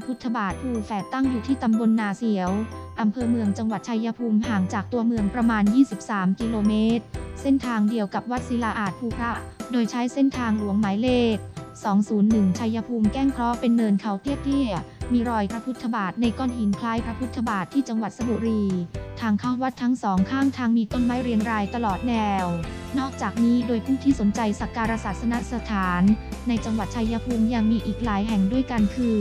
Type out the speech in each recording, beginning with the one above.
ระพุทธบาทภูแฝดตั้งอยู่ที่ตำบลนาเสียว อำเภอเมืองจังหวัดชัยภูมิห่างจากตัวเมืองประมาณ 23 กิโลเมตร เส้นทางเดียวกับวัดศิลาอาจภูพระ โดยใช้เส้นทางหลวงหมายเลข 201 ชัยภูมิแก้งเคราะห์เป็นเนินเขาเตี้ยๆ มีรอยพระพุทธบาทในก้อนหินคล้ายพระพุทธบาทที่จังหวัดสระบุรี ทางเข้าวัดทั้งสองข้างทางมีต้นไม้เรียงรายตลอดแนว นอกจากนี้โดยผู้ที่สนใจสักการะศาสนสถาน ในจังหวัดชัยภูมิยังมีอีกหลายแห่งด้วยกันคือ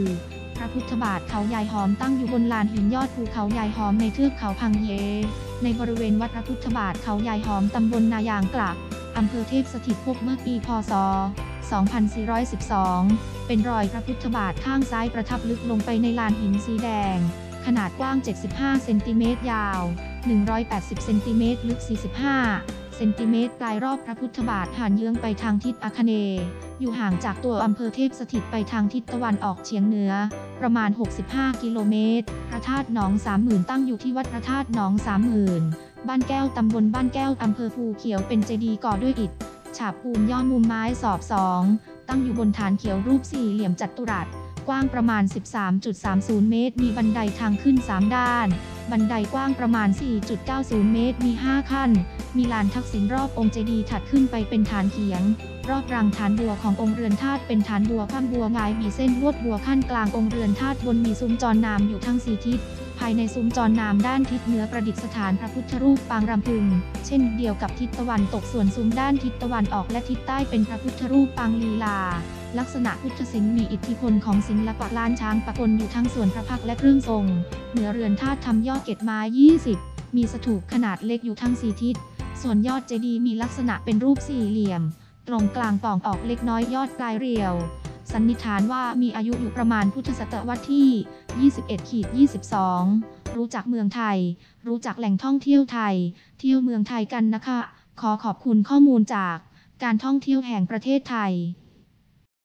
ระพุทธบาทเขายายหอมตั้งอยู่บนลานหินยอดภูเขายายหอมในเทือกเขาพังเย ในบริเวณวัดพระพุทธบาทเขายายหอมตำบลนายางกลักอำเภอเทพสถิตพบเมื่อปีพศ 2412 เป็นรอยพระพุทธบาทข้างซ้ายประทับลึกลงไปในลานหินสีแดง ขนาดกว้าง 75 เซนติเมตรยาว 180 เซนติเมตรลึก 45 เซนติเมตรปลายรอบพระพุทธบาทหันเยื้องไปทางทิศอาคเนย์ อยู่ห่างจากตัวอำเภอเทพสถิตไปทางทิศตะวันออกเฉียงเหนือ ประมาณ 65 กิโลเมตร พระธาตุหนองสามหมื่นตั้งอยู่ที่วัดพระธาตุหนองสามหมื่นบ้านแก้วตำบลบ้านแก้วอำเภอภูเขียวเป็นเจดีย์ก่อด้วยอิฐ ฉาบปูนย่อมุมไม้สอบสอง ตั้งอยู่บนฐานเขียวรูปสี่เหลี่ยมจัตุรัส กว้างประมาณ 13.30 เมตร มีบันไดทางขึ้น 3 ด้าน บันไดกว้างประมาณ 4.90 เมตร มี 5 ขั้น มีลานทักษิณรอบองค์เจดีย์ถัดขึ้นไปเป็นฐานเขียง รอบรังฐานบัวขององค์เรือนธาตุเป็นฐานบัวข้ามบัวงายมีเส้นลวดบัวขั้นกลางองค์เรือนธาตุบนมีซุ้มจรนามอยู่ทั้งสี่ทิศ ภายในซุ้มจรนามด้านทิศเหนือประดิษฐานพระพุทธรูปปางรำพึง เช่นเดียวกับทิศตะวันตกส่วนซุ้มด้านทิศตะวันออกและทิศใต้เป็นพระพุทธรูปปางลีลา ลักษณะพุทธศิลป์มีอิทธิพลของศิลปะล้านช้างปะปนอยู่ทั้งส่วนพระพักและเครื่องทรง เหนือเรือนธาตุทำยอดเกตไม้ 20 มีสถูปขนาดเล็กอยู่ทั้งสี่ทิศ ส่วนยอดเจดีย์มีลักษณะเป็นรูปสี่เหลี่ยม ตรงกลางป่องออกเล็กน้อยยอดปลายเรียว สันนิษฐานว่ามีอายุอยู่ประมาณพุทธศตวรรษที่ 21ขีด22 รู้จักเมืองไทย รู้จักแหล่งท่องเที่ยวไทย เที่ยวเมืองไทยกันนะคะ ขอขอบคุณข้อมูลจากการท่องเที่ยวแห่งประเทศไทย